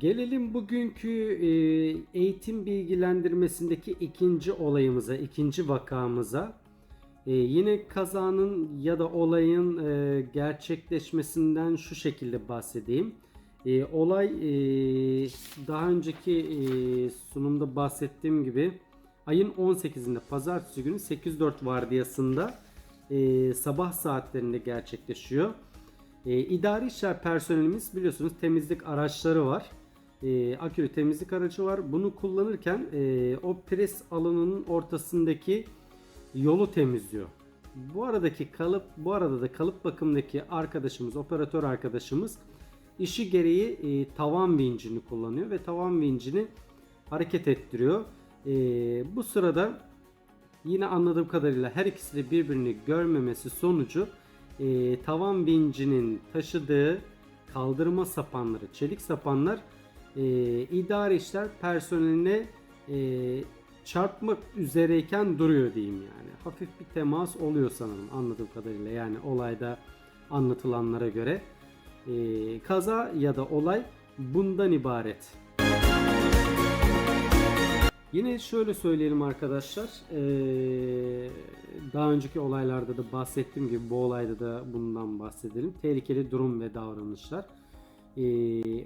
Gelelim bugünkü e, eğitim bilgilendirmesindeki ikinci olayımıza, ikinci vakamıza. E, yine kazanın ya da olayın e, gerçekleşmesinden şu şekilde bahsedeyim. E, olay e, daha önceki e, sunumda bahsettiğim gibi ayın 18'inde pazartesi günü 8-4 vardiyasında e, sabah saatlerinde gerçekleşiyor. E, idari işler personelimiz biliyorsunuz temizlik araçları var. E, akülü temizlik aracı var. Bunu kullanırken e, o pres alanının ortasındaki yolu temizliyor. Bu aradaki kalıp bu arada da kalıp bakımdaki arkadaşımız, operatör arkadaşımız işi gereği e, tavan vincini kullanıyor ve tavan vincini hareket ettiriyor. E, bu sırada yine anladığım kadarıyla her ikisi de birbirini görmemesi sonucu e, tavan vincinin taşıdığı kaldırma sapanları, çelik sapanlar e, idare işler personeline e, çarpmak üzereyken duruyor diyeyim yani. Hafif bir temas oluyor sanırım anladığım kadarıyla yani olayda anlatılanlara göre. E, kaza ya da olay bundan ibaret. Yine şöyle söyleyelim arkadaşlar. Daha önceki olaylarda da bahsettiğim gibi bu olayda da bundan bahsedelim. Tehlikeli durum ve davranışlar.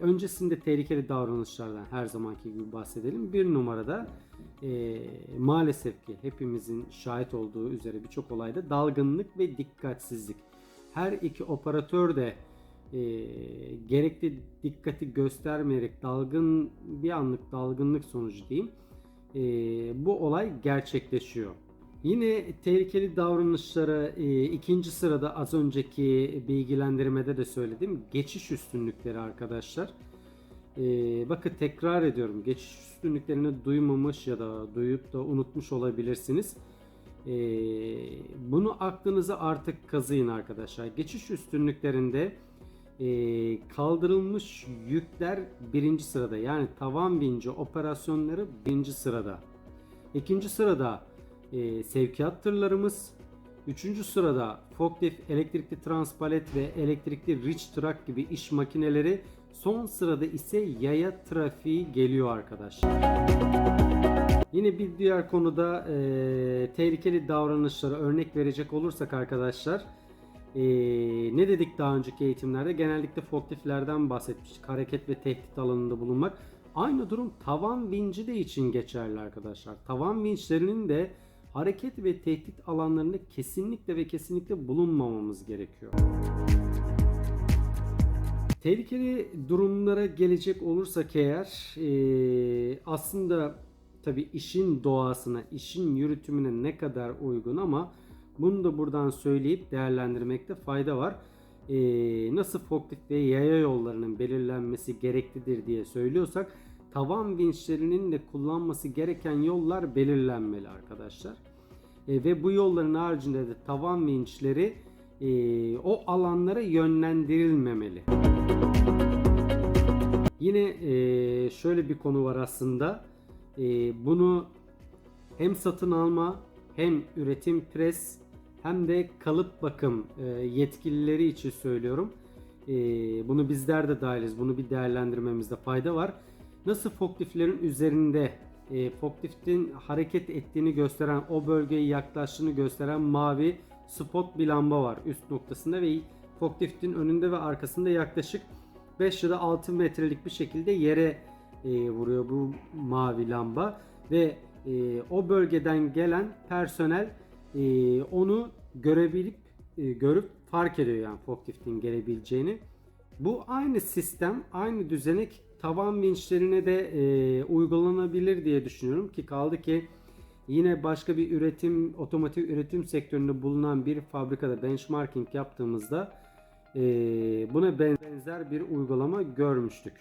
Öncesinde tehlikeli davranışlardan her zamanki gibi bahsedelim. Bir numarada e, maalesef ki hepimizin şahit olduğu üzere birçok olayda dalgınlık ve dikkatsizlik. Her iki operatör de e, gerekli dikkati göstermeyerek dalgın bir anlık dalgınlık sonucu diyeyim e, bu olay gerçekleşiyor. Yine tehlikeli davranışlara e, ikinci sırada az önceki bilgilendirmede de söyledim. Geçiş üstünlükleri arkadaşlar. E, bakın tekrar ediyorum. Geçiş üstünlüklerini duymamış ya da duyup da unutmuş olabilirsiniz. E, bunu aklınıza artık kazıyın arkadaşlar. Geçiş üstünlüklerinde e, kaldırılmış yükler birinci sırada yani tavan vinci operasyonları birinci sırada. İkinci sırada e, sevkiyat tırlarımız. Üçüncü sırada forklift, elektrikli transpalet ve elektrikli reach truck gibi iş makineleri. Son sırada ise yaya trafiği geliyor arkadaşlar. Yine bir diğer konuda e, tehlikeli davranışlara örnek verecek olursak arkadaşlar ee, ne dedik daha önceki eğitimlerde? Genellikle forkliftlerden bahsetmiştik. Hareket ve tehdit alanında bulunmak. Aynı durum tavan vinci de için geçerli arkadaşlar. Tavan vinçlerinin de hareket ve tehdit alanlarında kesinlikle ve kesinlikle bulunmamamız gerekiyor. Tehlikeli durumlara gelecek olursak eğer e, aslında tabi işin doğasına, işin yürütümüne ne kadar uygun ama bunu da buradan söyleyip değerlendirmekte fayda var. Ee, nasıl forklift ve yaya yollarının belirlenmesi gereklidir diye söylüyorsak tavan vinçlerinin de kullanması gereken yollar belirlenmeli arkadaşlar. E, ve bu yolların haricinde de tavan vinçleri e, o alanlara yönlendirilmemeli. Yine e, şöyle bir konu var aslında. E, bunu hem satın alma hem üretim pres hem de kalıp bakım e, yetkilileri için söylüyorum. E, bunu bizler de dahiliz. Bunu bir değerlendirmemizde fayda var. Nasıl forkliftlerin üzerinde e, forkliftin hareket ettiğini gösteren o bölgeye yaklaştığını gösteren mavi spot bir lamba var üst noktasında ve forkliftin önünde ve arkasında yaklaşık 5 ya da 6 metrelik bir şekilde yere e, vuruyor bu mavi lamba ve o bölgeden gelen personel e, onu görebilip e, görüp fark ediyor yani forkliftin gelebileceğini. Bu aynı sistem, aynı düzenek tavan vinçlerine de e, uygulanabilir diye düşünüyorum ki kaldı ki yine başka bir üretim, otomotiv üretim sektöründe bulunan bir fabrikada benchmarking yaptığımızda e, buna benzer bir uygulama görmüştük.